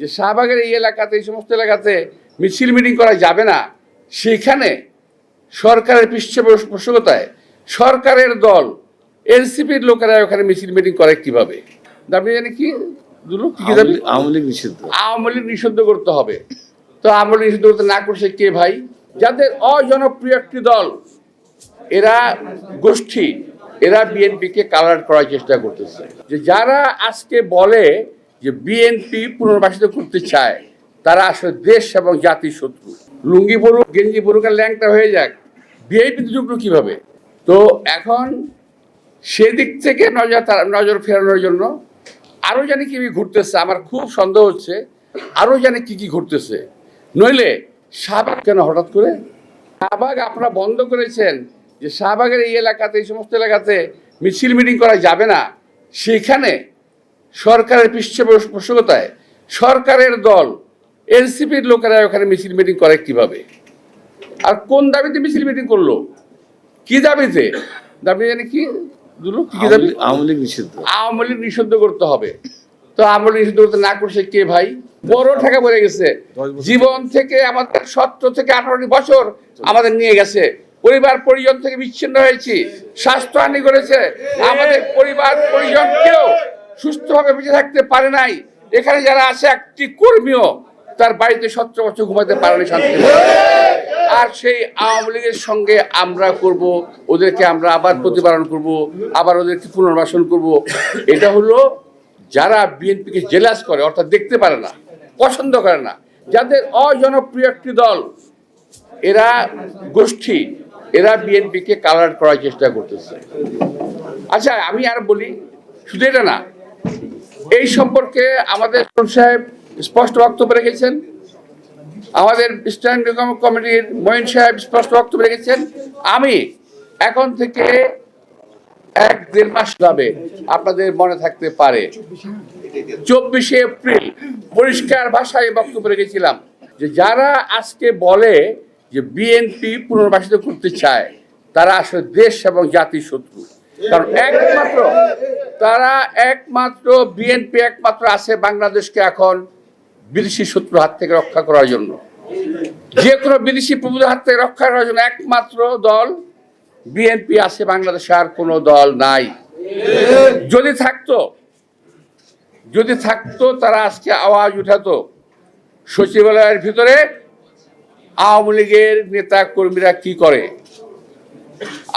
যে শাহবাগের এই এলাকাতে এই সমস্ত এলাকাতে মিছিল মিটিং করা যাবে না সেখানে সরকারের পৃষ্ঠপোষকতায় সরকারের দল এনসিপির লোকেরা ওখানে মিছিল মিটিং করে কীভাবে? দাবি জানি কি? আওয়ামী লীগ নিষিদ্ধ। আওয়ামী লীগ নিষিদ্ধ করতে হবে। তো আওয়ামী লীগ নিষিদ্ধ করতে না করছে কে ভাই? যাদের অজনপ্রিয় একটি দল এরা গোষ্ঠী এরা বিএনপিকে কালার করার চেষ্টা করতেছে। যে যারা আজকে বলে যে বিএনপি পুনর্বাসিত করতে চায়, তারা আসলে দেশ এবং জাতির শত্রু। লুঙ্গি পড়ুক গেঞ্জি পড়ুক আর ল্যাংটা হয়ে যাক বিএনপি ঢুকলো কীভাবে? তো এখন সেদিক থেকে নজর তার- নজর ফেরানোর জন্য আরও জানি কি ঘুরতেছে, আমার খুব সন্দেহ হচ্ছে আরও জানি কি কি ঘুরতেছে। নইলে শাহবাগ কেন হঠাৎ করে? শাহবাগ আপনারা বন্ধ করেছেন যে শাহবাগের এই এলাকাতে, এই সমস্ত এলাকাতে মিছিল মিটিং করা যাবে না। সেখানে সরকারের পৃষ্ঠপোষকতায় সরকারের দল এনসিপির লোকেরা ওখানে মিছিল মিটিং করে কীভাবে? আর কোন দাবিতে মিছিল মিটিং করল? কি দাবিতে? দাবি জানি কি? কি কি দাবি? আওয়ামী- আওয়ামী লীগ নিষিদ্ধ। আওয়ামী লীগ নিষিদ্ধ করতে হবে। তো আওয়ামী লীগ নিষিদ্ধ করতে না করছে কে ভাই? বড় পড়ে গেছে। জীবন থেকে আমাদের সতেরো থেকে আঠারোটি বছর আমাদের নিয়ে গেছে। পরিবার পরিজন থেকে বিচ্ছিন্ন হয়েছি। স্বাস্থ্যহানি করেছে। আমাদের পরিবার পরিজন কেউ সুস্থভাবে বেঁচে থাকতে পারে নাই। এখানে যারা আছে, একটি কর্মীও তার বাড়িতে সতেরো বছর ঘুমাতে পারেনি শান্তি আর সেই আওয়ামী লীগের সঙ্গে আমরা করব, ওদেরকে আমরা আবার প্রতিপালন করব, আবার ওদেরকে পুনর্বাসন করব। এটা হলো যারা বিএনপিকে জেলাস করে, অর্থাৎ দেখতে পারে না, পছন্দ করে না, যাদের অজনপ্রিয় একটি দল, এরা গোষ্ঠী, এরা বিএনপিকে কালার করার চেষ্টা করতেছে। আচ্ছা আমি আর বলি, শুধু এটা না এই সম্পর্কে আমাদের সাহেব স্পষ্ট বক্তব্য রেখেছেন। আমাদের স্ট্যান্ডিং কমিটির মঈন সাহেব স্পষ্ট বক্তব্য রেখেছেন। আমি এখন থেকে এক দেড় মাস যাবে আপনাদের মনে থাকতে পারে। চব্বিশে এপ্রিল পরিষ্কার ভাষায় বক্তব্য রেখেছিলাম যে যারা আজকে বলে যে বিএনপি পুনর্বাসিত করতে চায়, তারা আসলে দেশ এবং জাতির শত্রু। কারণ একমাত্র তারা একমাত্র বিএনপি একমাত্র আছে বাংলাদেশকে এখন বিদেশি শত্রু হাত থেকে রক্ষা করার জন্য। যে কোনো বিদেশি প্রভুদের হাত থেকে রক্ষা করার জন্য একমাত্র দল বিএনপি আছে, বাংলাদেশে আর কোনো দল নাই। যদি থাকতো যদি থাকতো তারা আজকে আওয়াজ উঠাতো সচিবালয়ের ভিতরে, আওয়ামী লীগের নেতা কর্মীরা কি করে?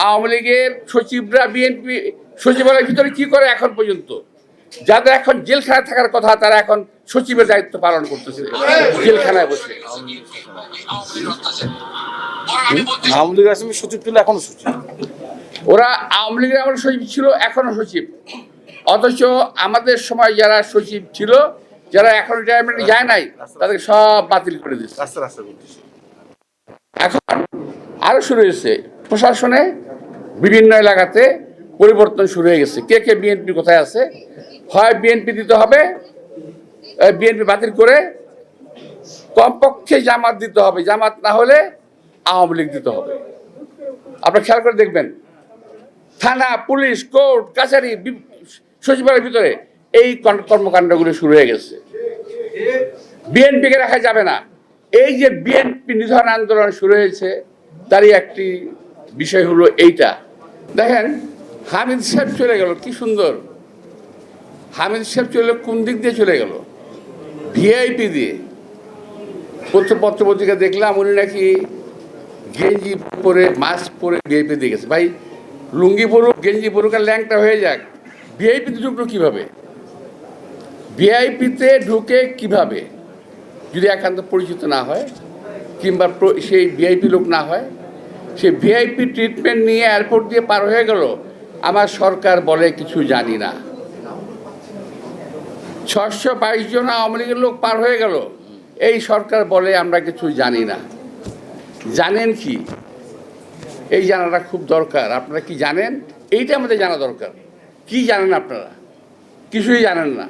আওয়ামী লীগের সচিবরা বিএনপি সচিবালয়ের ভিতরে কি করে এখন পর্যন্ত? যাদের এখন জেলখানায় থাকার কথা তারা এখন সচিবের দায়িত্ব পালন করতেছে জেলখানায় বসে। আওয়ামী লীগ আসামি সচিব ছিল এখনও সচিব। ওরা আওয়ামী লীগের আমার সচিব ছিল এখনও সচিব। অথচ আমাদের সময় যারা সচিব ছিল যারা এখন রিটায়ারমেন্টে যায় নাই তাদের সব বাতিল করে দিচ্ছে এখন আরও শুরু হয়েছে। প্রশাসনে বিভিন্ন এলাকাতে পরিবর্তন শুরু হয়ে গেছে। কে কে বিএনপি কোথায় আছে? হয় বিএনপি দিতে হবে বিএনপি বাতিল করে কমপক্ষে জামাত দিতে হবে। জামাত না হলে আওয়ামী লীগ দিতে হবে। আপনারা খেয়াল করে দেখবেন, থানা, পুলিশ, কোর্ট, কাছারি সচিবালয়ের ভিতরে এই কর্মকাণ্ডগুলো শুরু হয়ে গেছে। বিএনপিকে রাখা যাবে না। এই যে বিএনপি নিধন আন্দোলন শুরু হয়েছে, তারই একটি বিষয় হলো এইটা। দেখেন, হামিদ সাহেব চলে গেল, কি সুন্দর। হামিদ সাহেব চলে কোন দিক দিয়ে চলে গেল? ভিআইপি দিয়ে। পত্র পত্র পত্রিকা দেখলাম, উনি নাকি গেঞ্জি পরে মাস্ক পরে ভিআইপি দিয়ে গেছে। ভাই, লুঙ্গি পরুক, গেঞ্জি পরুক আর ল্যাংটা হয়ে যাক। ভিআইপিতে ঢুকলো কীভাবে? ভিআইপিতে ঢুকে কীভাবে? যদি একান্ত পরিচিত না হয়, কিংবা সেই ভিআইপি লোক না হয় সে ভিআইপি ট্রিটমেন্ট নিয়ে এয়ারপোর্ট দিয়ে পার হয়ে গেল। আমার সরকার বলে কিছু জানি না। ছশো বাইশ জন আওয়ামী লীগের লোক পার হয়ে গেল। এই সরকার বলে আমরা কিছু জানি না। জানেন কি? এই জানাটা খুব দরকার। আপনারা কি জানেন? এইটা আমাদের জানা দরকার। কি জানেন আপনারা? কিছুই জানেন না।